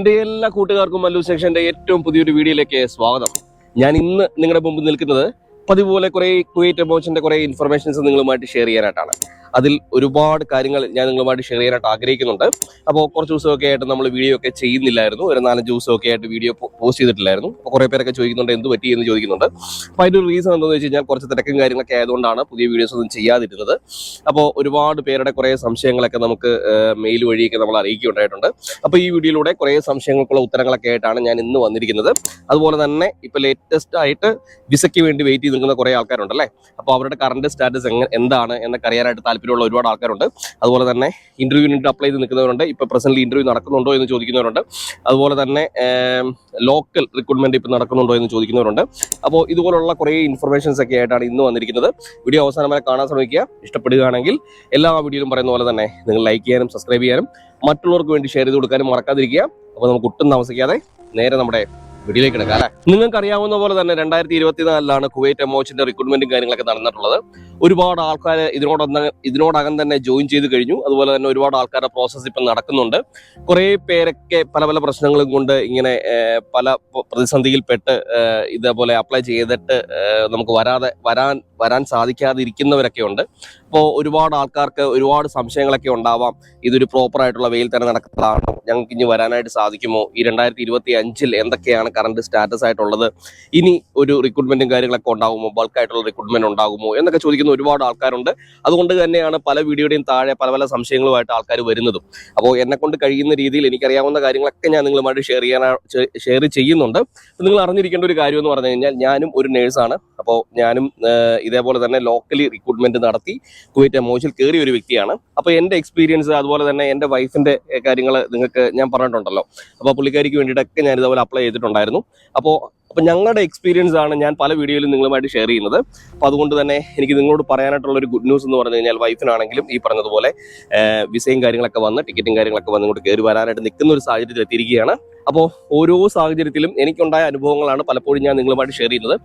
എന്റെ എല്ലാ കൂട്ടുകാർക്കും മല്ലു സെക്ഷന്റെ ഏറ്റവും പുതിയൊരു വീഡിയോയിലേക്ക് സ്വാഗതം. ഞാൻ ഇന്ന് നിങ്ങളുടെ മുമ്പിൽ നിൽക്കുന്നത് പതിപോലെ കുറേ കുവൈറ്റ് എമോഷന്റെ കുറേ ഇൻഫർമേഷൻസ് നിങ്ങളുമായിട്ട് ഷെയർ ചെയ്യാനായിട്ടാണ്. അതിൽ ഒരുപാട് കാര്യങ്ങൾ ഞാൻ നിങ്ങളുമായിട്ട് ഷെയർ ചെയ്യാനായിട്ട് ആഗ്രഹിക്കുന്നുണ്ട്. അപ്പോൾ കുറച്ച് ദിവസമൊക്കെ ആയിട്ട് നമ്മൾ വീഡിയോ ഒക്കെ ചെയ്യുന്നില്ലായിരുന്നു. ഒരു നാലഞ്ച് ദിവസമൊക്കെ ആയിട്ട് വീഡിയോ പോസ്റ്റ് ചെയ്തിട്ടില്ലായിരുന്നു. അപ്പോൾ കുറേ പേരൊക്കെ ചോദിക്കുന്നുണ്ട് എന്ത് പറ്റി? എന്ന് ചോദിക്കുന്നുണ്ട്. അപ്പോൾ അതിന്റെ ഒരു റീസൺ എന്താണെന്ന് വെച്ച് കഴിഞ്ഞാൽ കുറച്ച് തിരക്കും കാര്യങ്ങളൊക്കെ ആയതുകൊണ്ടാണ് പുതിയ വീഡിയോസ് ഒന്നും ചെയ്യാതിരുന്നത്. അപ്പോൾ ഒരുപാട് പേരുടെ കുറേ സംശയങ്ങളൊക്കെ നമുക്ക് മെയിൽ വഴിയൊക്കെ നമ്മൾ അറിയിക്കുകയുണ്ടായിട്ടുണ്ട്. അപ്പോൾ ഈ വീഡിയോയിലൂടെ കുറേ സംശയങ്ങൾക്കുള്ള ഉത്തരങ്ങളൊക്കെ ആയിട്ടാണ് ഞാൻ ഇന്ന് വന്നിരിക്കുന്നത്. അതുപോലെ തന്നെ ഇപ്പോൾ ലേറ്റസ്റ്റ് ആയിട്ട് വിസയ്ക്ക് വേണ്ടി വെയിറ്റ് ചെയ്ത് നിൽക്കുന്ന കുറേ ആൾക്കാരുണ്ടല്ലേ? അപ്പോൾ അവരുടെ കറണ്ട് സ്റ്റാറ്റസ് എങ്ങനെ എന്താണ് എന്നൊക്കെ അറിയാനായിട്ട് താല്പര്യമുള്ള ഒരുപാട് ആൾക്കാരുണ്ട്. അതുപോലെ തന്നെ ഇന്റർവ്യൂവിന് അപ്ലൈ ചെയ്ത് നിൽക്കുന്നവരുണ്ട്. ഇപ്പോൾ പ്രസന്റ് ഇന്റർവ്യൂ നടക്കുന്നുണ്ടോ എന്ന് ചോദിക്കുന്നവരുണ്ട്. അതുപോലെ തന്നെ ലോക്കൽ റിക്രൂട്ട്മെന്റ് ഇപ്പോൾ നടക്കുന്നുണ്ടോ എന്ന് ചോദിക്കുന്നവരുണ്ട്. അപ്പോൾ ഇതുപോലുള്ള കുറേ ഇൻഫർമേഷൻസ് ഒക്കെ ആയിട്ടാണ് ഇന്ന് വന്നിരിക്കുന്നത്. വീഡിയോ അവസാനം വരെ കാണാൻ ശ്രമിക്കുക. ഇഷ്ടപ്പെടുകയാണെങ്കിൽ എല്ലാ വീഡിയോയിലും പറയുന്ന പോലെ തന്നെ നിങ്ങൾ ലൈക്ക് ചെയ്യാനും സബ്സ്ക്രൈബ് ചെയ്യാനും മറ്റുള്ളവർക്ക് വേണ്ടി ഷെയർ ചെയ്ത് കൊടുക്കാനും മറക്കാതിരിക്കുക. അപ്പോൾ നമുക്ക് ഒട്ടും താമസിക്കാതെ നേരെ നമ്മുടെ വീഡിയോയിലേക്ക് എടുക്കാം നിങ്ങൾക്ക് അറിയാവുന്ന പോലെ തന്നെ രണ്ടായിരത്തി ഇരുപത്തിനാലിലാണ് കുവൈറ്റ് എമോച്ചിന്റെ റിക്രൂട്ട്മെന്റും കാര്യങ്ങളൊക്കെ നടന്നിട്ടുള്ളത്. ഒരുപാട് ആൾക്കാർ ഇതിനോടൊന്ന് ഇതിനോടകം തന്നെ ജോയിൻ ചെയ്ത് കഴിഞ്ഞു. അതുപോലെ തന്നെ ഒരുപാട് ആൾക്കാരുടെ പ്രോസസ്സ് ഇപ്പം നടക്കുന്നുണ്ട്. കുറേ പേരൊക്കെ പല പല പ്രശ്നങ്ങളും കൊണ്ട് ഇങ്ങനെ പല പ്രതിസന്ധിയിൽപ്പെട്ട് ഇതേപോലെ അപ്ലൈ ചെയ്തിട്ട് നമുക്ക് വരാതെ വരാൻ വരാൻ സാധിക്കാതെ ഇരിക്കുന്നവരൊക്കെ ഉണ്ട്. അപ്പോൾ ഒരുപാട് ആൾക്കാർക്ക് ഒരുപാട് സംശയങ്ങളൊക്കെ ഉണ്ടാവാം. ഇതൊരു പ്രോപ്പർ ആയിട്ടുള്ള വെയിൽ തന്നെ നടക്കുന്നതാണോ. ഞങ്ങൾക്ക് ഇനി വരാനായിട്ട് സാധിക്കുമോ? ഈ രണ്ടായിരത്തി ഇരുപത്തി അഞ്ചിൽ എന്തൊക്കെയാണ് കറണ്ട് സ്റ്റാറ്റസ് ആയിട്ടുള്ളത്? ഇനി ഒരു റിക്രൂട്ട്മെന്റും കാര്യങ്ങളൊക്കെ ഉണ്ടാകുമോ? ബൾക്ക് ആയിട്ടുള്ള റിക്രൂട്ട്മെന്റ് ഉണ്ടാകുമോ? എന്നൊക്കെ ചോദിക്കുന്ന ഒരുപാട് ആൾക്കാരുണ്ട്. അതുകൊണ്ട് തന്നെയാണ് പല വീഡിയോയുടെയും താഴെ പല പല സംശയങ്ങളുമായിട്ട് ആൾക്കാർ വരുന്നതും. അപ്പോൾ എന്നെ കൊണ്ട് കഴിയുന്ന രീതിയിൽ എനിക്കറിയാവുന്ന കാര്യങ്ങളൊക്കെ ഞാൻ നിങ്ങളുമായിട്ട് ഷെയർ ചെയ്യാൻ ഷെയർ ചെയ്യുന്നുണ്ട്. നിങ്ങൾ അറിഞ്ഞിരിക്കേണ്ട ഒരു കാര്യം എന്ന് പറഞ്ഞു കഴിഞ്ഞാൽ ഞാനും ഒരു നേഴ്സാണ്. അപ്പോൾ ഞാനും ഇതേപോലെ തന്നെ ലോക്കലി റിക്രൂട്ട്മെന്റ് നടത്തി കുവൈറ്റ് എമോച്ചിൽ കയറിയ ഒരു വ്യക്തിയാണ്. അപ്പോൾ എന്റെ എക്സ്പീരിയൻസ് അതുപോലെ തന്നെ എന്റെ വൈഫിന്റെ കാര്യങ്ങൾ നിങ്ങൾക്ക് ഞാൻ പറഞ്ഞിട്ടുണ്ടല്ലോ. അപ്പോൾ പുള്ളിക്കാരിക്ക് വേണ്ടിയിട്ടൊക്കെ ഞാൻ ഇതേപോലെ അപ്ലൈ ചെയ്തിട്ടുണ്ടായിരുന്നു. അപ്പോൾ അപ്പോൾ ഞങ്ങളുടെ എക്സ്പീരിയൻസ് ആണ് ഞാൻ പല വീഡിയോയിലും നിങ്ങളുമായിട്ട് ഷെയർ ചെയ്യുന്നത്. അപ്പോൾ അതുകൊണ്ട് തന്നെ എനിക്ക് നിങ്ങളോട് പറയാനായിട്ടുള്ള ഒരു ഗുഡ് ന്യൂസ് എന്ന് പറഞ്ഞു കഴിഞ്ഞാൽ വൈഫിനാണെങ്കിലും ഈ പറഞ്ഞതുപോലെ വിസയും കാര്യങ്ങളൊക്കെ വന്ന് ടിക്കറ്റും കാര്യങ്ങളൊക്കെ വന്ന് ഇങ്ങോട്ട് കയറി വരാനായിട്ട് നിൽക്കുന്ന ഒരു സാഹചര്യത്തിൽ എത്തിയിരിക്കുകയാണ്. അപ്പോൾ ഓരോ സാഹചര്യത്തിലും എനിക്കുണ്ടായ അനുഭവങ്ങളാണ് പലപ്പോഴും ഞാൻ നിങ്ങളുമായിട്ട് ഷെയർ ചെയ്യുന്നത്.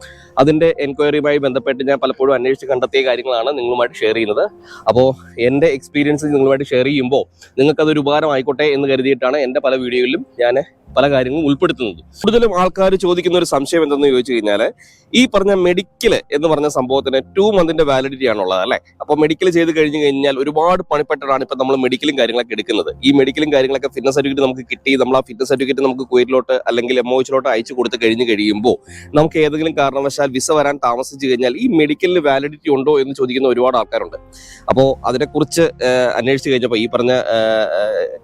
അതിന്റെ എൻക്വയറിയുമായി ബന്ധപ്പെട്ട് ഞാൻ പലപ്പോഴും അന്വേഷിച്ച് കണ്ടെത്തിയ കാര്യങ്ങളാണ് നിങ്ങളുമായിട്ട് ഷെയർ ചെയ്യുന്നത്. അപ്പോൾ എന്റെ എക്സ്പീരിയൻസ് നിങ്ങളുമായിട്ട് ഷെയർ ചെയ്യുമ്പോൾ നിങ്ങൾക്കതൊരു ഉപകാരം ആയിക്കോട്ടെ എന്ന് കരുതിയിട്ടാണ് എന്റെ പല വീഡിയോയിലും ഞാൻ പല കാര്യങ്ങളും ഉൾപ്പെടുത്തുന്നത് കൂടുതലും ആൾക്കാർ ചോദിക്കുന്ന ഒരു സംശയം എന്തെന്ന് ചോദിച്ചു കഴിഞ്ഞാൽ ഈ പറഞ്ഞ മെഡിക്കൽ എന്ന് പറഞ്ഞ സംഭവത്തിന് ടു മന്തിന്റെ വാലിഡിറ്റി ആണുള്ളത് അല്ലേ? അപ്പോൾ മെഡിക്കൽ ചെയ്ത് കഴിഞ്ഞു കഴിഞ്ഞാൽ ഒരുപാട് പണിപ്പെട്ടാണ് ഇപ്പം നമ്മൾ മെഡിക്കലും കാര്യങ്ങളൊക്കെ എടുക്കുന്നത്. ഈ മെഡിക്കലും കാര്യങ്ങളൊക്കെ ഫിറ്റ്നസ് സർട്ടിഫിക്കറ്റ് നമുക്ക് കിട്ടി നമ്മൾ ആ ഫിറ്റ്നസ് സർട്ടിഫിക്കറ്റ് നമുക്ക് കുവൈറ്റിലോട്ട് അല്ലെങ്കിൽ എം ഒച്ചിലോട്ട് അയച്ചു കൊടുത്ത് കഴിഞ്ഞു കഴിയുമ്പോൾ നമുക്ക് ഏതെങ്കിലും കാരണവശാൽ വിസ വരാൻ താമസിച്ചു കഴിഞ്ഞാൽ ഈ മെഡിക്കലിന് വാലിഡിറ്റി ഉണ്ടോ എന്ന് ചോദിക്കുന്ന ഒരുപാട് ആൾക്കാരുണ്ട്. അപ്പോൾ അതിനെക്കുറിച്ച് അന്വേഷിച്ച് കഴിഞ്ഞപ്പോൾ ഈ പറഞ്ഞ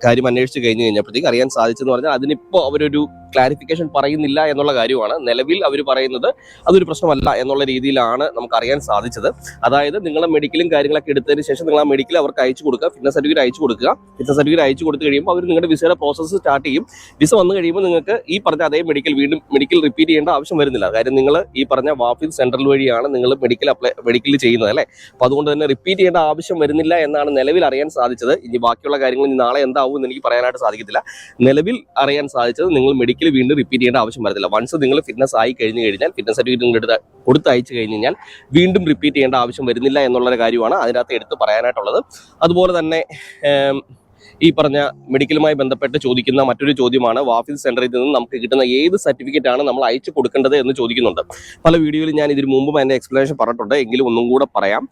കാര്യം അന്വേഷിച്ച് കഴിഞ്ഞ് കഴിഞ്ഞപ്പോഴത്തേക്ക് അറിയാൻ സാധിച്ചെന്ന് പറഞ്ഞാൽ അതിനിപ്പോൾ അവരൊരു ക്ലാരിഫിക്കേഷൻ പറയുന്നില്ല എന്നുള്ള കാര്യമാണ്. നിലവിൽ അവർ പറയുന്നത് അതൊരു പ്രശ്നമല്ല എന്നുള്ള രീതിയിലാണ് നമുക്ക് അറിയാൻ സാധിച്ചത്. അതായത് നിങ്ങളെ മെഡിക്കലും കാര്യങ്ങളൊക്കെ എടുത്തതിന് ശേഷം നിങ്ങൾ ആ മെഡിക്കൽ അവർക്ക് അയച്ചു കൊടുക്കുക ഫിറ്റ്നസ് സർട്ടിഫിക്കറ്റ് അയച്ചു കൊടുക്കുക. ഫിറ്റ്നസ് സർട്ടിഫിക്കറ്റ് അയച്ചു കൊടുത്തു കഴിയുമ്പോൾ അവർ നിങ്ങളുടെ വിസയുടെ പ്രോസസ്സ് സ്റ്റാർട്ട് ചെയ്യും. വിസ വന്നു കഴിയുമ്പോൾ നിങ്ങൾക്ക് ഈ പറഞ്ഞ അതേ മെഡിക്കൽ വീണ്ടും മെഡിക്കൽ റിപ്പീറ്റ് ചെയ്യേണ്ട ആവശ്യം വരുന്നില്ല. കാര്യം നിങ്ങൾ ഈ പറഞ്ഞ വാഫിൽ സെൻട്രൽ വഴിയാണ് നിങ്ങൾ മെഡിക്കൽ അപ്ലൈ മെഡിക്കൽ ചെയ്യുന്നത് അല്ലേ? അപ്പോൾ അതുകൊണ്ട് തന്നെ റിപ്പീറ്റ് ചെയ്യേണ്ട ആവശ്യം വരുന്നില്ല എന്നാണ് നിലവിൽ അറിയാൻ സാധിച്ചത്. ഇനി ബാക്കിയുള്ള കാര്യങ്ങൾ നാളെ എന്താവും എന്ന് എനിക്ക് പറയാനായിട്ട് സാധിക്കത്തില്ല. നിലവിൽ അറിയാൻ സാധിച്ചത് നിങ്ങൾ മെഡിക്കൽ വീണ്ടും റിപ്പീറ്റ് ചെയ്യേണ്ട ആവശ്യം വരത്തില്ല. വൺസ് നിങ്ങൾ ഫിറ്റ്നസ് ആയി കഴിഞ്ഞു കഴിഞ്ഞാൽ ഫിറ്റ്നസ് സർട്ടിഫിക്കറ്റ് നിങ്ങളുടെ കൊടുത്ത് അയച്ചു കഴിഞ്ഞ് കഴിഞ്ഞാൽ വീണ്ടും റിപ്പീറ്റ് ചെയ്യേണ്ട ആവശ്യം വരുന്നില്ല എന്നുള്ള കാര്യമാണ് അതിനകത്ത് എടുത്ത് പറയാനായിട്ടുള്ളത്. അതുപോലെ തന്നെ ഈ പറഞ്ഞ മെഡിക്കലുമായി ബന്ധപ്പെട്ട് ചോദിക്കുന്ന മറ്റൊരു ചോദ്യമാണ് വാഫിൽ സെന്ററിൽ നിന്ന് നമുക്ക് കിട്ടുന്ന ഏത് സർട്ടിഫിക്കറ്റ് ആണ് നമ്മൾ അയച്ചു കൊടുക്കേണ്ടത് എന്ന് ചോദിക്കുന്നുണ്ട്. പല വീഡിയോയിൽ ഞാൻ ഇതിനു മുമ്പും അതിന്റെ എക്സ്പ്ലനേഷൻ പറഞ്ഞിട്ടുണ്ട്. എങ്കിലും ഒന്നും കൂടെ പറയാം.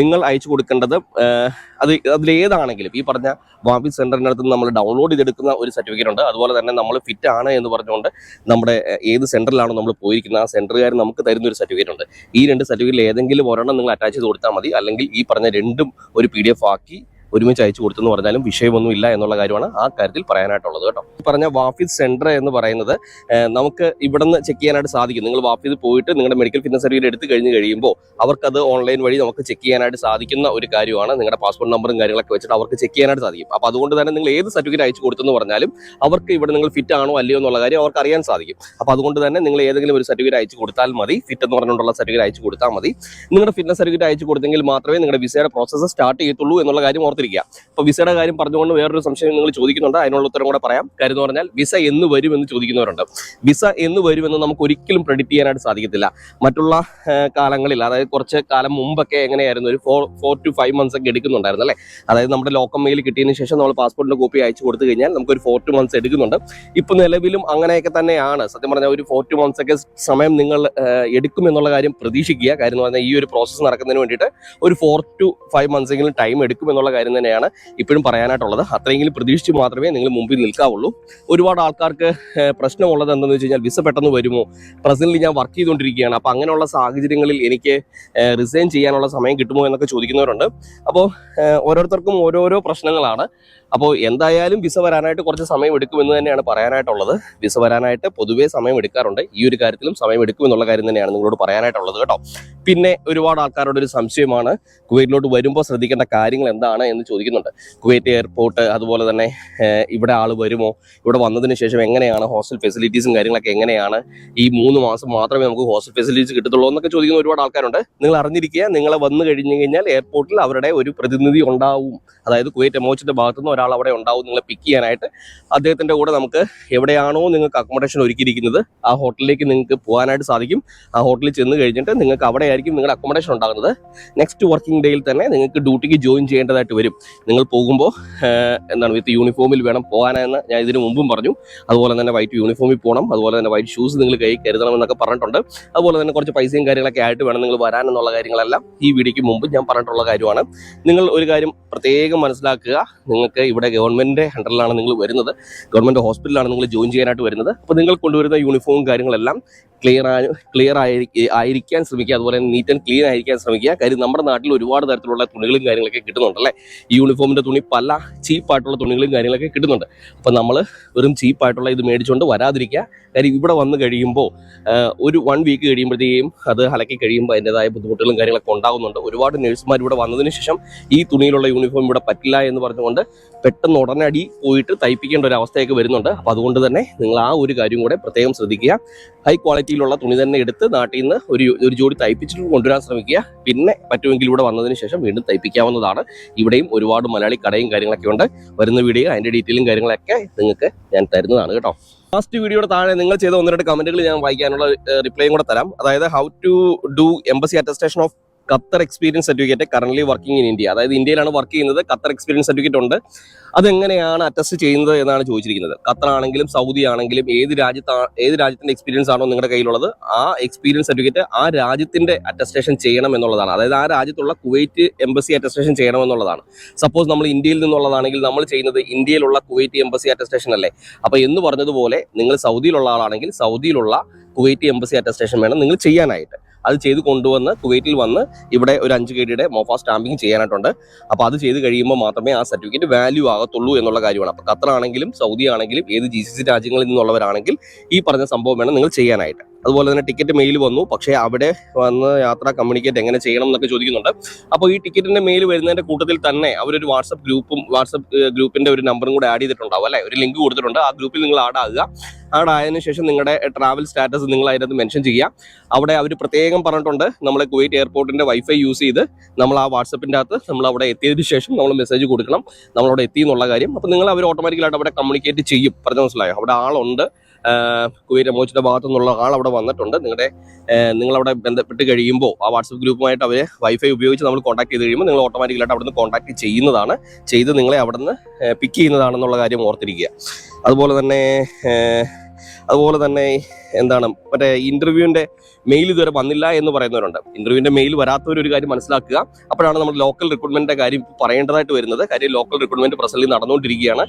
നിങ്ങൾ അയച്ചു കൊടുക്കേണ്ടത് അത് അതിലേതാണെങ്കിലും ഈ പറഞ്ഞ വാഫിൽ സെന്ററിന്റെ അടുത്ത് നമ്മൾ ഡൗൺലോഡ് ചെയ്തെടുക്കുന്ന ഒരു സർട്ടിഫിക്കറ്റ് ഉണ്ട്. അതുപോലെ തന്നെ നമ്മൾ ഫിറ്റ് ആണ് എന്ന് പറഞ്ഞുകൊണ്ട് നമ്മുടെ ഏത് സെന്ററിലാണോ നമ്മൾ പോയിരിക്കുന്നത് ആ സെന്ററുകാർ നമുക്ക് തരുന്ന ഒരു സർട്ടിഫിക്കറ്റ് ഉണ്ട്. ഈ രണ്ട് സർട്ടിഫിക്കറ്റിൽ ഏതെങ്കിലും ഒരെണ്ണം നിങ്ങൾ അറ്റാച്ച് ചെയ്ത് കൊടുത്താൽ മതി. അല്ലെങ്കിൽ ഈ പറഞ്ഞ രണ്ടും ഒരു പി ആക്കി ഒരുമിച്ച് അയച്ചു കൊടുത്തെന്ന് പറഞ്ഞാലും വിഷയമൊന്നും ഇല്ല എന്നുള്ള കാര്യമാണ് ആ കാര്യത്തിൽ പറയാനായിട്ടുള്ളത് കേട്ടോ. പറഞ്ഞ വാഫിസ് സെന്റർ എന്ന് പറയുന്നത് നമുക്ക് ഇവിടുന്ന് ചെക്ക് ചെയ്യാനായിട്ട് സാധിക്കും. നിങ്ങൾ വാഫിസ് പോയിട്ട് നിങ്ങളുടെ മെഡിക്കൽ ഫിറ്റ്നസ് സർട്ടിഫിക്കറ്റ് എടുത്ത് കഴിഞ്ഞ് കഴിയുമ്പോൾ അവർക്കത് ഓൺലൈൻ വഴി നമുക്ക് ചെക്ക് ചെയ്യാനായിട്ട് സാധിക്കുന്ന ഒരു കാര്യമാണ്. നിങ്ങളുടെ പാസ്പോർട്ട് നമ്പറും കാര്യങ്ങളൊക്കെ വെച്ചിട്ട് അവർക്ക് ചെക്ക് ചെയ്യാനായിട്ട് സാധിക്കും. അപ്പോൾ അതുകൊണ്ട് തന്നെ നിങ്ങൾ ഏത് സർട്ടിഫിക്കറ്റ് അയച്ചു കൊടുത്തെന്ന് പറഞ്ഞാലും അവർക്ക് ഇവിടെ നിങ്ങൾ ഫിറ്റ് ആണോ അല്ലയോ എന്നുള്ള കാര്യം അവർക്ക് അറിയാൻ സാധിക്കും. അപ്പോൾ അതുകൊണ്ട് തന്നെ നിങ്ങൾ ഏതെങ്കിലും ഒരു സർട്ടിഫിക്കറ്റ് അയച്ചു കൊടുത്താൽ മതി. ഫിറ്റ് എന്ന് പറഞ്ഞുകൊണ്ടുള്ള സർട്ടിഫിക്കറ്റ് അയച്ചു കൊടുത്താൽ മതി. നിങ്ങളുടെ ഫിറ്റ്നസ് സർട്ടിഫിക്കറ്റ് അയച്ചു കൊടുത്തെങ്കിൽ മാത്രമേ നിങ്ങളുടെ വിസയുടെ പ്രോസസ്സ് സ്റ്റാർട്ട് ചെയ്യത്തുള്ളൂ എന്നുള്ള കാര്യം ഓർത്തിരിക്കുക. ഓർത്തിരിക്കുക അപ്പോൾ വിസയുടെ കാര്യം പറഞ്ഞുകൊണ്ട് വേറൊരു സംശയം നിങ്ങൾ ചോദിക്കുന്നുണ്ട്. അതിനുള്ള ഉത്തരം കൂടെ പറയാം. കാര്യം എന്ന് പറഞ്ഞാൽ വിസ എന്ന് വരുമെന്ന് ചോദിക്കുന്നവരുണ്ട്. വിസ എന്ന് വരുമെന്ന് നമുക്ക് ഒരിക്കലും പ്രെഡിക്റ്റ് ചെയ്യാനായിട്ട് സാധിക്കത്തില്ല. മറ്റുള്ള കാലങ്ങളിൽ അതായത് കുറച്ച് കാലം മുമ്പൊക്കെ എങ്ങനെയായിരുന്നു? ഒരു four four two five months ഒക്കെ എടുക്കുന്നുണ്ടായിരുന്നു അല്ലേ? അതായത് നമ്മുടെ ലോക്കം മെയിൽ കിട്ടിയതിന് ശേഷം നമ്മൾ പാസ്പോർട്ടിന്റെ കോപ്പി അയച്ചു കൊടുത്തു കഴിഞ്ഞാൽ നമുക്ക് ഒരു ഫോർ ടു മന്ത്സ് എടുക്കുന്നുണ്ട്. ഇപ്പൊ നിലവിലും അങ്ങനെയൊക്കെ തന്നെയാണ്. സത്യം പറഞ്ഞാൽ ഒരു ഫോർ ടു മന്ത്സ് ഒക്കെ സമയം നിങ്ങൾ എടുക്കും എന്നുള്ള കാര്യം പ്രതീക്ഷിക്കുക. കാര്യം എന്ന് പറഞ്ഞാൽ ഈ ഒരു പ്രോസസ്സ് നടക്കുന്നതിന് വേണ്ടിയിട്ട് ഒരു ഫോർ ടു ഫൈവ് മന്ത്സ് എങ്കിലും ടൈം എടുക്കും എന്നുള്ള കാര്യം തന്നെയാണ് ഇപ്പോഴും പറയാനായിട്ടുള്ളത്. അത്രയെങ്കിലും പ്രതീക്ഷിച്ച് മാത്രമേ നിങ്ങൾ മുമ്പിൽ നിൽക്കാവുള്ളൂ. ഒരുപാട് ആൾക്കാർക്ക് പ്രശ്നമുള്ളത് എന്താണെന്ന് വെച്ച് കഴിഞ്ഞാൽ വിസ പെട്ടെന്ന് വരുമോ? പ്രസന്റ്ലി ഞാൻ വർക്ക് ചെയ്തുകൊണ്ടിരിക്കുകയാണ്. അപ്പോൾ അങ്ങനെയുള്ള സാഹചര്യങ്ങളിൽ എനിക്ക് റിസൈൻ ചെയ്യാനുള്ള സമയം കിട്ടുമോ എന്നൊക്കെ ചോദിക്കുന്നവരുണ്ട്. അപ്പോൾ ഓരോരുത്തർക്കും ഓരോരോ പ്രശ്നങ്ങളാണ്. അപ്പോൾ എന്തായാലും വിസ വരാനായിട്ട് കുറച്ച് സമയം എടുക്കുമെന്ന് തന്നെയാണ് പറയാനായിട്ടുള്ളത്. വിസ വരാനായിട്ട് പൊതുവേ സമയം എടുക്കാറുണ്ട്. ഈ ഒരു കാര്യത്തിലും സമയം എടുക്കുമെന്നുള്ള കാര്യം തന്നെയാണ് നിങ്ങളോട് പറയാനായിട്ടുള്ളത് കേട്ടോ. പിന്നെ ഒരുപാട് ആൾക്കാരുടെ ഒരു സംശയമാണ്. കുവൈറ്റിലോട്ട് വരുമ്പോൾ ശ്രദ്ധിക്കേണ്ട കാര്യങ്ങൾ എന്താണ് എന്ന് ചോദിക്കുന്നുണ്ട്. കുവൈറ്റ് എയർപോർട്ട് അതുപോലെ തന്നെ ഇവിടെ ആൾ വരുമോ? ഇവിടെ വന്നതിന് ശേഷം എങ്ങനെയാണ് ഹോസ്റ്റൽ ഫെസിലിറ്റീസും കാര്യങ്ങളൊക്കെ എങ്ങനെയാണ്? ഈ മൂന്ന് മാസം മാത്രമേ നമുക്ക് ഹോസ്റ്റൽ ഫെസിലിറ്റീസ് കിട്ടത്തുള്ളൂ എന്നൊക്കെ ചോദിക്കുന്ന ഒരുപാട് ആൾക്കാരുണ്ട്. നിങ്ങൾ അറിഞ്ഞിരിക്കുക നിങ്ങളെ വന്നു കഴിഞ്ഞു കഴിഞ്ഞാൽ എയർപോർട്ടിൽ അവരുടെ ഒരു പ്രതിനിധി ഉണ്ടാവും. അതായത് കുവൈറ്റ് എമോച്ചിന്റെ ഭാഗത്തു നിന്ന് ഒരാൾ അവിടെ ഉണ്ടാവും നിങ്ങളെ പിക്ക് ചെയ്യാനായിട്ട്. അദ്ദേഹത്തിന്റെ കൂടെ നമുക്ക് എവിടെയാണോ നിങ്ങൾക്ക് അക്കോമഡേഷൻ ഒരുക്കിയിരിക്കുന്നത് ആ ഹോട്ടലിലേക്ക് നിങ്ങൾക്ക് പോകാനായിട്ട് സാധിക്കും. ആ ഹോട്ടലിൽ ചെന്ന് കഴിഞ്ഞിട്ട് നിങ്ങൾക്ക് അവിടെ ആയിരിക്കും നിങ്ങളുടെ അക്കോമഡേഷൻ ഉണ്ടാകുന്നത്. നെക്സ്റ്റ് വർക്കിംഗ് ഡേയിൽ തന്നെ നിങ്ങൾക്ക് ഡ്യൂട്ടിക്ക് ജോയിൻ ചെയ്യേണ്ടതായിട്ട് വരും. നിങ്ങൾ പോകുമ്പോൾ എന്താണ് വിത്ത് യൂണിഫോമിൽ വേണം പോകാനെന്ന് ഞാൻ ഇതിനു മുമ്പും പറഞ്ഞു. അതുപോലെ തന്നെ വൈറ്റ് യൂണിഫോമിൽ പോകണം അതുപോലെ തന്നെ വൈറ്റ് ഷൂസ് നിങ്ങൾ കൈ കരുതണം എന്നൊക്കെ പറഞ്ഞിട്ടുണ്ട്. അതുപോലെ തന്നെ കുറച്ച് പൈസയും കാര്യങ്ങളൊക്കെ ആയിട്ട് വേണം നിങ്ങൾ വരാനെന്നുള്ള കാര്യങ്ങളെല്ലാം ഈ വീഡിയോയ്ക്ക് മുമ്പ് ഞാൻ പറഞ്ഞിട്ടുള്ള കാര്യമാണ്. നിങ്ങൾ ഒരു കാര്യം പ്രത്യേകം മനസ്സിലാക്കുക. നിങ്ങൾക്ക് ഇവിടെ ഗവൺമെന്റിന്റെ അണ്ടറിലാണ് നിങ്ങൾ വരുന്നത്. ഗവൺമെന്റ് ഹോസ്പിറ്റലാണ് നിങ്ങൾ ജോയിൻ ചെയ്യാനായിട്ട് വരുന്നത്. അപ്പോൾ നിങ്ങൾ കൊണ്ടുവരുന്ന യൂണിഫോമും കാര്യങ്ങളെല്ലാം ക്ലിയർ ആയി ക്ലിയർ ആയിരിക്കാൻ ശ്രമിക്കുക അതുപോലെ തന്നെ നീറ്റ് ആൻഡ് ക്ലീൻ ആയിരിക്കാൻ ശ്രമിക്കുക. കാര്യം നമ്മുടെ നാട്ടിൽ ഒരുപാട് തരത്തിലുള്ള തുണികളും കാര്യങ്ങളൊക്കെ കിട്ടുന്നുണ്ടല്ലേ ഈ യൂണിഫോമിന്റെ തുണി പല ചീപ്പായിട്ടുള്ള തുണികളും കാര്യങ്ങളൊക്കെ കിട്ടുന്നുണ്ട്. അപ്പം നമ്മൾ വെറും ചീപ്പായിട്ടുള്ള ഇത് മേടിച്ചുകൊണ്ട് വരാതിരിക്കുക. കാര്യം ഇവിടെ വന്ന് കഴിയുമ്പോൾ ഒരു വൺ വീക്ക് കഴിയുമ്പോഴത്തേക്കും അത് അലക്കി കഴിയുമ്പോൾ അതിന്റെതായ ബുദ്ധിമുട്ടുകളും കാര്യങ്ങളൊക്കെ ഉണ്ടാകുന്നുണ്ട് ഒരുപാട് നഴ്സുമാർ ഇവിടെ വന്നതിന് ശേഷം ഈ തുണിയിലുള്ള യൂണിഫോം ഇവിടെ പറ്റില്ല എന്ന് പറഞ്ഞുകൊണ്ട് പെട്ടെന്ന് ഉടനടി പോയിട്ട് തയ്പ്പിക്കേണ്ട ഒരു അവസ്ഥയൊക്കെ വരുന്നുണ്ട്. അപ്പോൾ അതുകൊണ്ട് തന്നെ നിങ്ങൾ ആ ഒരു കാര്യം കൂടെ പ്രത്യേകം ശ്രദ്ധിക്കുക. ഹൈ ക്വാളിറ്റിയിലുള്ള തുണി തന്നെ എടുത്ത് നാട്ടിൽ നിന്ന് ഒരു ഒരു ജോഡി തയ്പ്പിച്ചിട്ട് കൊണ്ടുവരാൻ ശ്രമിക്കുക. പിന്നെ പറ്റുമെങ്കിൽ ഇവിടെ വന്നതിന് ശേഷം വീണ്ടും തയ്പ്പിക്കാവുന്നതാണ്. ഇവിടെയും ഒരുപാട് മലയാളി കടയും കാര്യങ്ങളൊക്കെ ഉണ്ട്. വരുന്ന വീഡിയോ അതിന്റെ ഡീറ്റെയിലും കാര്യങ്ങളൊക്കെ നിങ്ങൾക്ക് ഞാൻ തരുന്നതാണ് കേട്ടോ. ലാസ്റ്റ് വീഡിയോയുടെ താഴെ നിങ്ങൾ ചെയ്ത ഒന്ന് രണ്ട് കമന്റുകൾ ഞാൻ വായിക്കാനുള്ള റിപ്ലൈയും കൂടെ തരാം. അതായത് how to do embassy attestation of Qatar experience certificate current working in India അതായത് ഇന്ത്യയിലാണ് വർക്ക് ചെയ്യുന്നത്. ഖത്തർ എക്സ്പീരിയൻസ് സർട്ടിഫിക്കറ്റ് ഉണ്ട്. അതെങ്ങനെയാണ് അറ്റസ്റ്റ് ചെയ്യുന്നത് എന്നാണ് ചോദിച്ചിരിക്കുന്നത്. ഖത്തർ ആണെങ്കിലും സൗദി ആണെങ്കിലും ഏത് രാജ്യത്താ ഏത് രാജ്യത്തിന്റെ എക്സ്പീരിയൻസ് ആണോ നിങ്ങളുടെ കയ്യിലുള്ളത് ആ എക്സ്പീരിയൻസ് സർട്ടിഫിക്കറ്റ് ആ രാജ്യത്തിന്റെ അറ്റസ്റ്റേഷൻ ചെയ്യണം എന്നുള്ളതാണ്. അതായത് ആ രാജ്യത്തുള്ള കുവൈറ്റ് എംബസി അറ്റസ്റ്റേഷൻ ചെയ്യണം എന്നുള്ളതാണ്. സപ്പോസ് നമ്മൾ ഇന്ത്യയിൽ നിന്നുള്ളതാണെങ്കിൽ നമ്മൾ ചെയ്യുന്നത് ഇന്ത്യയിലുള്ള കുവൈറ്റ് എംബസി അറ്റസ്റ്റേഷൻ അല്ലേ? അപ്പൊ എന്ന് പറഞ്ഞതുപോലെ നിങ്ങൾ സൗദിയിലുള്ള ആളാണെങ്കിൽ സൗദിയിലുള്ള കുവൈറ്റ് എംബസി അറ്റസ്റ്റേഷൻ വേണം നിങ്ങൾ ചെയ്യാനായിട്ട്. അത് ചെയ്ത് കൊണ്ടുവന്ന് കുവൈറ്റിൽ വന്ന് ഇവിടെ ഒരു അഞ്ച് കെ മോഫ സ്റ്റാമ്പിങ് ചെയ്യാനായിട്ടുണ്ട്. അപ്പോൾ അത് ചെയ്ത് കഴിയുമ്പോൾ മാത്രമേ ആ സർട്ടിഫിക്കറ്റ് വാല്യൂ ആകത്തുള്ളൂ എന്നുള്ള കാര്യമാണ്. അപ്പോൾ ഖത്തർ ആണെങ്കിലും സൗദി ആണെങ്കിലും ഏത് ജി സി സി രാജ്യങ്ങളിൽ നിന്നുള്ളവരാണെങ്കിൽ ഈ പറഞ്ഞ സംഭവം വേണം നിങ്ങൾ ചെയ്യാനായിട്ട്. അതുപോലെ തന്നെ ടിക്കറ്റ് മെയിൽ വന്നു. പക്ഷേ അവിടെ വന്ന് യാത്ര കമ്മ്യൂണിക്കേറ്റ് എങ്ങനെ ചെയ്യണം എന്നൊക്കെ ചോദിക്കുന്നുണ്ട്. അപ്പോൾ ഈ ടിക്കറ്റിന്റെ മെയിൽ വരുന്നതിന്റെ കൂട്ടത്തിൽ തന്നെ അവരൊരു വാട്സപ്പ് ഗ്രൂപ്പും വാട്സപ്പ് ഗ്രൂപ്പിന്റെ ഒരു നമ്പറും കൂടെ ആഡ് ചെയ്തിട്ടുണ്ടാവും അല്ലെ? ഒരു ലിങ്ക് കൊടുത്തിട്ടുണ്ട്. ആ ഗ്രൂപ്പിൽ നിങ്ങൾ ആഡ് ആകുക. ആഡ് ആയതിനു ശേഷം നിങ്ങളുടെ ട്രാവൽ സ്റ്റാറ്റസ് നിങ്ങൾ അതിനകത്ത് മെൻഷൻ ചെയ്യുക. അവിടെ അവർ പ്രത്യേകം പറഞ്ഞിട്ടുണ്ട് നമ്മളെ കുവൈറ്റ് എയർപോർട്ടിന്റെ വൈഫൈ യൂസ് ചെയ്ത് നമ്മൾ ആ വാട്സപ്പിന്റെ അകത്ത് നമ്മൾ അവിടെ എത്തിയതിനു ശേഷം നമ്മൾ മെസ്സേജ് കൊടുക്കണം. നമ്മൾ അവിടെ എത്തി എന്നുള്ള കാര്യം. അപ്പോൾ നിങ്ങൾ അവർ ഓട്ടോമാറ്റിക്കലായിട്ട് അവിടെ കമ്മ്യൂണിക്കേറ്റ് ചെയ്യും. പറഞ്ഞ മനസ്സിലായോ? അവിടെ ആളുണ്ട്. കുവൈറ്റ് എമോച്ചിന്റെ ഭാഗത്തു നിന്നുള്ള ആൾ അവിടെ വന്നിട്ടുണ്ട്. നിങ്ങളുടെ നിങ്ങളവിടെ ബന്ധപ്പെട്ട് കഴിയുമ്പോൾ ആ വാട്സപ്പ് ഗ്രൂപ്പുമായിട്ട് അവരെ വൈഫൈ ഉപയോഗിച്ച് നമ്മൾ കോൺടാക്ട് ചെയ്ത് കഴിയുമ്പോൾ നിങ്ങൾ ഓട്ടോമാറ്റിക്കലായിട്ട് അവിടെ നിന്ന് കോൺടാക്ട് ചെയ്യുന്നതാണ്. ചെയ്ത് നിങ്ങളെ അവിടെ നിന്ന് പിക്ക് ചെയ്യുന്നതാണെന്നുള്ള കാര്യം ഓർത്തിരിക്കുക. അതുപോലെ തന്നെ അതുപോലെ തന്നെ എന്താണ് മറ്റേ ഇന്റർവ്യൂവിന്റെ മെയിൽ ഇതുവരെ വന്നില്ല എന്ന് പറയുന്നവരുണ്ട്. ഇന്റർവ്യൂവിന്റെ മെയിൽ വരാത്തവർ ഒരു കാര്യം മനസ്സിലാക്കുക. അപ്പോഴാണ് നമ്മൾ ലോക്കൽ റിക്രൂട്ട്മെന്റിന്റെ കാര്യം പറയേണ്ടതായിട്ട് വരുന്നത്. കാര്യം ലോക്കൽ റിക്രൂട്ട്മെന്റ് പ്രസലി നടന്നുകൊണ്ടിരിക്കുകയാണ്.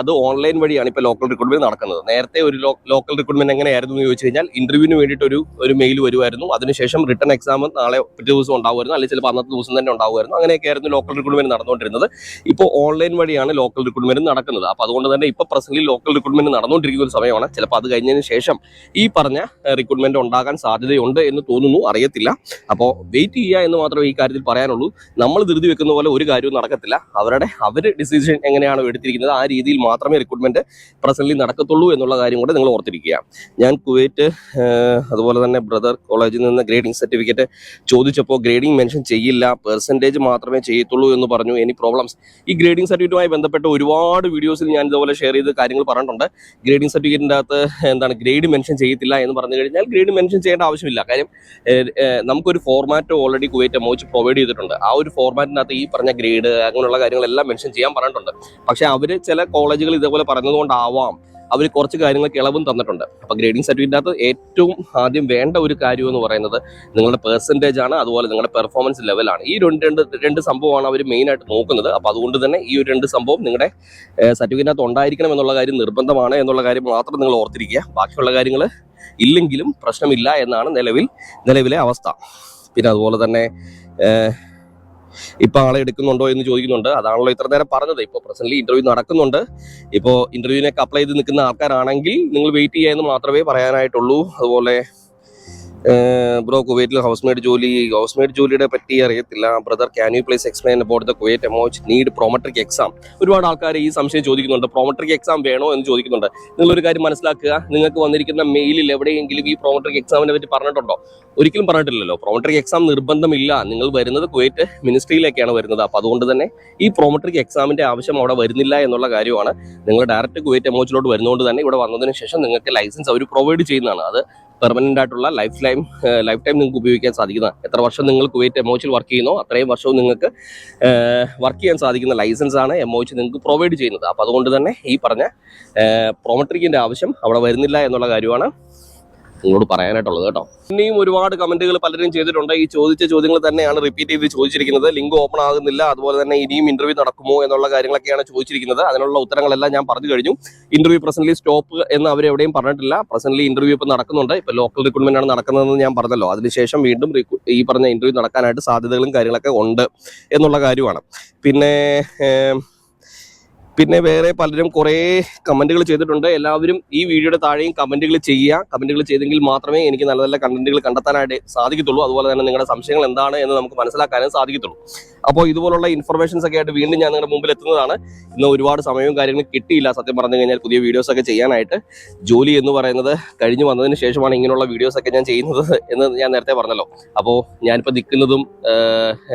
അത് ഓൺലൈൻ വഴിയാണ് ഇപ്പോൾ ലോക്കൽ റിക്രൂട്ട്മെന്റ് നടക്കുന്നത്. നേരത്തെ ഒരു ലോക്കൽ റിക്രൂട്ട്മെന്റ് എങ്ങനെയായിരുന്നു എന്ന് ചോദിച്ചു കഴിഞ്ഞാൽ ഇന്റർവ്യൂവിന് വേണ്ടിയിട്ട് ഒരു ഒരു മെയിൽ വരുമായിരുന്നു. അതിനുശേഷം റിട്ടേൺ എക്സാം നാളെ പിറ്റേ ദിവസം ഉണ്ടാവുമായിരുന്നു. അല്ലെങ്കിൽ ചിലപ്പോൾ അന്നത്തെ ദിവസം തന്നെ ഉണ്ടാവുമായിരുന്നു. അങ്ങനെയൊക്കെയായിരുന്നു ലോക്കൽ റിക്രൂട്ട്മെന്റ് നടന്നുകൊണ്ടിരുന്നത്. ഇപ്പോൾ ഓൺലൈൻ വഴിയാണ് ലോക്കൽ റിക്രൂട്ട്മെന്റ് നടക്കുന്നത്. അപ്പോൾ അതുകൊണ്ട് തന്നെ ഇപ്പോൾ പ്രസന്റിൽ ലോക്കൽ റിക്രൂട്ട്മെന്റ് നടന്നുകൊണ്ടിരിക്കുന്ന ഒരു സമയമാണ്. ചിലപ്പോൾ അത് കഴിഞ്ഞതിന് ശേഷം ഈ പറഞ്ഞ റിക്രൂട്ട്മെന്റ് ഉണ്ടാകാൻ സാധ്യതയുണ്ട് എന്ന് തോന്നുന്നു അറിയത്തില്ല. അപ്പോൾ വെയിറ്റ് ചെയ്യുക എന്ന് മാത്രമേ ഈ കാര്യത്തിൽ പറയാനുള്ളൂ. നമ്മൾ ധൃതി വെക്കുന്ന പോലെ ഒരു കാര്യവും നടക്കത്തില്ല. അവരുടെ അവർ ഡിസിഷൻ എങ്ങനെയാണോ എടുത്തിരിക്കുന്നത് ആ രീതിയിൽ മാത്രമേ റിക്രൂട്ട്മെന്റ് പ്രസന്റ്ലി നടക്കത്തുള്ളൂ എന്നുള്ള കാര്യം കൂടെ നിങ്ങൾ ഓർത്തിരിക്കുക. ഞാൻ കുവൈറ്റ് അതുപോലെ തന്നെ ബ്രദർ കോളേജിൽ നിന്ന് ഗ്രേഡിംഗ് സർട്ടിഫിക്കറ്റ് ചോദിച്ചപ്പോൾ ഗ്രേഡിംഗ് മെൻഷൻ ചെയ്യില്ല. പെർസെന്റേജ് മാത്രമേ ചെയ്യത്തുള്ളൂ എന്ന് പറഞ്ഞു. എനി പ്രോബ്ലംസ് ഈ ഗ്രേഡിംഗ് സർട്ടിഫിക്കറ്റുമായി ബന്ധപ്പെട്ട് ഒരുപാട് വീഡിയോസിൽ ഞാൻ ഇതുപോലെ ഷെയർ ചെയ്ത് കാര്യങ്ങൾ പറഞ്ഞിട്ടുണ്ട്. ഗ്രേഡിംഗ് സർട്ടിഫിക്കറ്റിന്റെ അകത്ത് എന്താണ് ഗ്രേഡ് മെൻഷൻ ചെയ്യത്തില്ല എന്ന് പറഞ്ഞു കഴിഞ്ഞാൽ ഗ്രേഡ് മെൻഷൻ ചെയ്യേണ്ട ആവശ്യമില്ല. കാര്യം നമുക്കൊരു ഫോർമാറ്റ് ഓൾറെഡി കുവൈറ്റ് മോച്ച് പ്രൊവൈഡ് ചെയ്തിട്ടുണ്ട്. ആ ഒരു ഫോർമാറ്റിനകത്ത് ഈ പറഞ്ഞ ഗ്രേഡ് അങ്ങനെയുള്ള കാര്യങ്ങളെല്ലാം മെൻഷൻ ചെയ്യാൻ പറഞ്ഞിട്ടുണ്ട്. പക്ഷേ അവർ ചില കോളേജുകൾ ഇതേപോലെ പറഞ്ഞതുകൊണ്ടാവാം. അവർ കുറച്ച് കാര്യങ്ങൾക്ക് ഇളവും തന്നിട്ടുണ്ട്. അപ്പോൾ ഗ്രേഡിംഗ് സർട്ടിഫിക്കറ്റിനകത്ത് ഏറ്റവും ആദ്യം വേണ്ട ഒരു കാര്യം എന്ന് പറയുന്നത് നിങ്ങളുടെ പെർസെന്റേജ് ആണ്. അതുപോലെ നിങ്ങളുടെ പെർഫോമൻസ് ലെവലാണ് ഈ രണ്ട് രണ്ട് രണ്ട് സംഭവമാണ് അവർ മെയിൻ ആയിട്ട് നോക്കുന്നത്. അപ്പോൾ അതുകൊണ്ട് തന്നെ ഈ ഒരു രണ്ട് സംഭവം നിങ്ങളുടെ സർട്ടിഫിക്കറ്റിനകത്ത് ഉണ്ടായിരിക്കണം എന്നുള്ള കാര്യം നിർബന്ധമാണ് എന്നുള്ള കാര്യം മാത്രം നിങ്ങൾ ഓർത്തിരിക്കുക. ബാക്കിയുള്ള കാര്യങ്ങൾ ഇല്ലെങ്കിലും പ്രശ്നമില്ല എന്നാണ് നിലവിൽ നിലവിലെ അവസ്ഥ. പിന്നെ അതുപോലെ തന്നെ ഏഹ്, ഇപ്പൊ ആളെ എടുക്കുന്നുണ്ടോ എന്ന് ചോദിക്കുന്നുണ്ട്. അതാണല്ലോ ഇത്ര നേരം പറഞ്ഞത്. ഇപ്പോൾ പ്രസന്റ്ലി ഇന്റർവ്യൂ നടക്കുന്നുണ്ട്. ഇപ്പോൾ ഇന്റർവ്യൂവിനൊക്കെ അപ്ലൈ ചെയ്ത് നിൽക്കുന്ന ആൾക്കാരാണെങ്കിൽ നിങ്ങൾ വെയിറ്റ് ചെയ്യാമെന്ന് മാത്രമേ പറയാനായിട്ടുള്ളൂ. അതുപോലെ ബ്രോ കുവൈറ്റിൽ ഹൗസ് മെയ്ഡ് ജോലി ഹൗസ് മെയ്ഡ് ജോലിയുടെ പറ്റി അറിയത്തില്ല. Brother can you please explain about the Kuwait എമോച്ച് need Prometric exam ഒരുപാട് ആൾക്കാർ ഈ സംശയം ചോദിക്കുന്നുണ്ട്. പ്രോമട്രിക് എക്സാം വേണോ എന്ന് ചോദിക്കുന്നുണ്ട്. നിങ്ങളൊരു കാര്യം മനസ്സിലാക്കുക. നിങ്ങൾക്ക് വന്നിരിക്കുന്ന മെയിലിൽ എവിടെയെങ്കിലും ഈ പ്രോമട്രിക് എക്സാമിനെ പറ്റി പറഞ്ഞിട്ടുണ്ടോ? ഒരിക്കലും പറഞ്ഞിട്ടില്ലല്ലോ. പ്രോമട്രിക് എക്സാം നിർബന്ധമില്ല. നിങ്ങൾ വരുന്നത് കുവൈറ്റ് മിനിസ്ട്രിയിലേക്കാണ് വരുന്നത്. അപ്പോൾ അതുകൊണ്ട് തന്നെ ഈ പ്രോമട്രിക് എക്സാമിന്റെ ആവശ്യം അവിടെ വരുന്നില്ല എന്നുള്ള കാര്യമാണ്. നിങ്ങൾ ഡയറക്റ്റ് കുവൈറ്റ് എമോച്ചിലോട്ട് വരുന്നതുകൊണ്ട് തന്നെ ഇവിടെ വന്നതിന് ശേഷം നിങ്ങൾക്ക് ലൈസൻസ് അവർ പ്രൊവൈഡ് ചെയ്യുന്നതാണ്. അത് പെർമനന്റ് ആയിട്ടുള്ള ലൈഫ് ലൈം ലൈഫ് ടൈം നിങ്ങൾക്ക് ഉപയോഗിക്കാൻ സാധിക്കുന്ന എത്ര വർഷം നിങ്ങൾ കുവൈറ്റ് എമോച്ചിൽ വർക്ക് ചെയ്യുന്നോ അത്രയും വർഷവും നിങ്ങൾക്ക് വർക്ക് ചെയ്യാൻ സാധിക്കുന്ന ലൈസൻസ് ആണ് എമോച്ച് നിങ്ങൾക്ക് പ്രൊവൈഡ് ചെയ്യുന്നത്. അപ്പോൾ അതുകൊണ്ട് തന്നെ ഈ പറഞ്ഞ പ്രോമട്രിക്കിന്റെ ആവശ്യം അവിടെ വരുന്നില്ല എന്നുള്ള കാര്യമാണ്. നിങ്ങളോട് പറയാനായിട്ടുള്ളത് കേട്ടോ. ഇനിയും ഒരുപാട് കമന്റുകൾ പലരും ചെയ്തിട്ടുണ്ട്. ഈ ചോദിച്ച ചോദ്യങ്ങൾ തന്നെയാണ് റിപ്പീറ്റ് ചെയ്ത് ചോദിച്ചിരിക്കുന്നത്. ലിങ്ക് ഓപ്പൺ ആകുന്നില്ല. അതുപോലെ തന്നെ ഇനിയും ഇന്റർവ്യൂ നടക്കുമോ എന്നുള്ള കാര്യങ്ങളൊക്കെയാണ് ചോദിച്ചിരിക്കുന്നത്. അതിനുള്ള ഉത്തരങ്ങളെല്ലാം ഞാൻ പറഞ്ഞു കഴിഞ്ഞു. ഇന്റർവ്യൂ പ്രസന്റ്ലി സ്റ്റോപ്പ് എന്ന് അവർ എവിടെയും പറഞ്ഞിട്ടില്ല. പ്രസന്റ്ലി ഇന്റർവ്യൂ ഇപ്പം നടക്കുന്നുണ്ട്. ഇപ്പൊ ലോക്കൽ റിക്രൂട്ട്മെന്റ് ആണ് നടക്കുന്നതെന്ന് ഞാൻ പറഞ്ഞല്ലോ. അതിനുശേഷം വീണ്ടും ഈ പറഞ്ഞ ഇന്റർവ്യൂ നടക്കാനായിട്ട് സാധ്യതകളും കാര്യങ്ങളൊക്കെ ഉണ്ട് എന്നുള്ള കാര്യമാണ്. പിന്നെ പിന്നെ വേറെ പലരും കുറേ കമന്റുകൾ ചെയ്തിട്ടുണ്ട്. എല്ലാവരും ഈ വീഡിയോയുടെ താഴെയും കമന്റുകൾ ചെയ്യുക. കമന്റുകൾ ചെയ്തെങ്കിൽ മാത്രമേ എനിക്ക് നല്ല നല്ല കണ്ടന്റുകൾ കണ്ടെത്താനായിട്ട് സാധിക്കത്തുള്ളൂ. അതുപോലെ തന്നെ നിങ്ങളുടെ സംശയങ്ങൾ എന്താണ് എന്ന് നമുക്ക് മനസ്സിലാക്കാനും സാധിക്കത്തുള്ളൂ. അപ്പോൾ ഇതുപോലുള്ള ഇൻഫർമേഷൻസ് ഒക്കെ ആയിട്ട് വീണ്ടും ഞാൻ നിങ്ങളുടെ മുമ്പിൽ എത്തുന്നതാണ്. ഇന്ന് ഒരുപാട് സമയവും കാര്യങ്ങളും കിട്ടിയില്ല. സത്യം പറഞ്ഞു കഴിഞ്ഞാൽ പുതിയ വീഡിയോസ് ഒക്കെ ചെയ്യാനായിട്ട്. ജോലി എന്ന് പറയുന്നത് കഴിഞ്ഞു വന്നതിന് ശേഷമാണ് ഇങ്ങനെയുള്ള വീഡിയോസ് ഒക്കെ ഞാൻ ചെയ്യുന്നത് എന്ന് ഞാൻ നേരത്തെ പറഞ്ഞല്ലോ. അപ്പോൾ ഞാനിപ്പോൾ നിൽക്കുന്നതും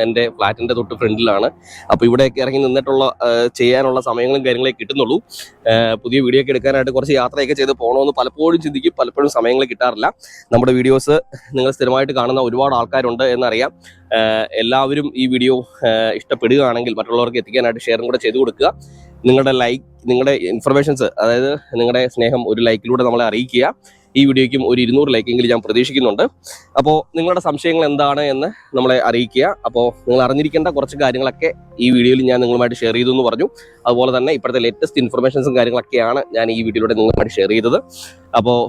എന്റെ ഫ്ലാറ്റിന്റെ തൊട്ട് ഫ്രണ്ടിലാണ് അപ്പോൾ ഇവിടെയൊക്കെ ഇറങ്ങി നിന്നിട്ടുള്ള ചെയ്യാനുള്ള ചെയ്യാനുള്ള സമയങ്ങളും കാര്യങ്ങളൊക്കെ കിട്ടുന്നുള്ളൂ. പുതിയ വീഡിയോ ഒക്കെ എടുക്കാനായിട്ട് കുറച്ച് യാത്രയൊക്കെ ചെയ്ത് പോകണമെന്ന് പലപ്പോഴും ചിന്തിക്കും പലപ്പോഴും സമയങ്ങൾ കിട്ടാറില്ല. നമ്മുടെ വീഡിയോസ് നിങ്ങൾ സ്ഥിരമായിട്ട് കാണുന്ന ഒരുപാട് ആൾക്കാരുണ്ട് എന്നറിയാം. എല്ലാവരും ഈ വീഡിയോ ഇഷ്ടപ്പെടുകയാണെങ്കിൽ മറ്റുള്ളവർക്ക് എത്തിക്കാനായിട്ട് ഷെയറും കൂടെ ചെയ്തു കൊടുക്കുക. നിങ്ങളുടെ ലൈക്ക് നിങ്ങളുടെ ഇൻഫർമേഷൻസ് അതായത് നിങ്ങളുടെ സ്നേഹം ഒരു ലൈക്കിലൂടെ നമ്മളെ അറിയിക്കുക. ഈ വീഡിയോയ്ക്കും ഒരു ഇരുന്നൂറ് ലൈക്കെങ്കിലും ഞാൻ പ്രതീക്ഷിക്കുന്നുണ്ട്. അപ്പോൾ നിങ്ങളുടെ സംശയങ്ങൾ എന്താണ് എന്ന് നമ്മളെ അറിയിക്കുക. അപ്പോൾ നിങ്ങൾ അറിഞ്ഞിരിക്കേണ്ട കുറച്ച് കാര്യങ്ങളൊക്കെ ഈ വീഡിയോയിൽ ഞാൻ നിങ്ങളുമായിട്ട് ഷെയർ ചെയ്തു എന്ന് പറഞ്ഞു. അതുപോലെ തന്നെ ഇപ്പോഴത്തെ ലേറ്റസ്റ്റ് ഇൻഫർമേഷൻസും കാര്യങ്ങളൊക്കെയാണ് ഞാൻ ഈ വീഡിയോയിലൂടെ നിങ്ങളുമായിട്ട് ഷെയർ ചെയ്തത്. അപ്പോൾ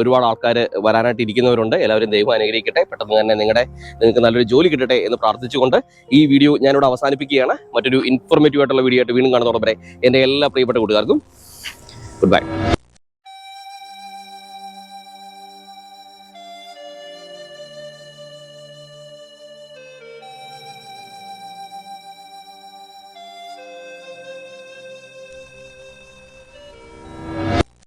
ഒരുപാട് ആൾക്കാർ വരാനായിട്ട് ഇരിക്കുന്നവരുണ്ട്. എല്ലാവരും ദൈവം അനുഗ്രഹിക്കട്ടെ. പെട്ടെന്ന് തന്നെ നിങ്ങളുടെ നിങ്ങൾക്ക് നല്ലൊരു ജോലി കിട്ടട്ടെ എന്ന് പ്രാർത്ഥിച്ചുകൊണ്ട് ഈ വീഡിയോ ഞാനിവിടെ അവസാനിപ്പിക്കുകയാണ്. മറ്റൊരു ഇൻഫോർമേറ്റീവ് ആയിട്ടുള്ള വീഡിയോ ആയിട്ട് വീണ്ടും കാണുന്നതോടെ വരെ എന്റെ എല്ലാ പ്രിയപ്പെട്ട കൂട്ടുകാർക്കും ഗുഡ് ബൈ.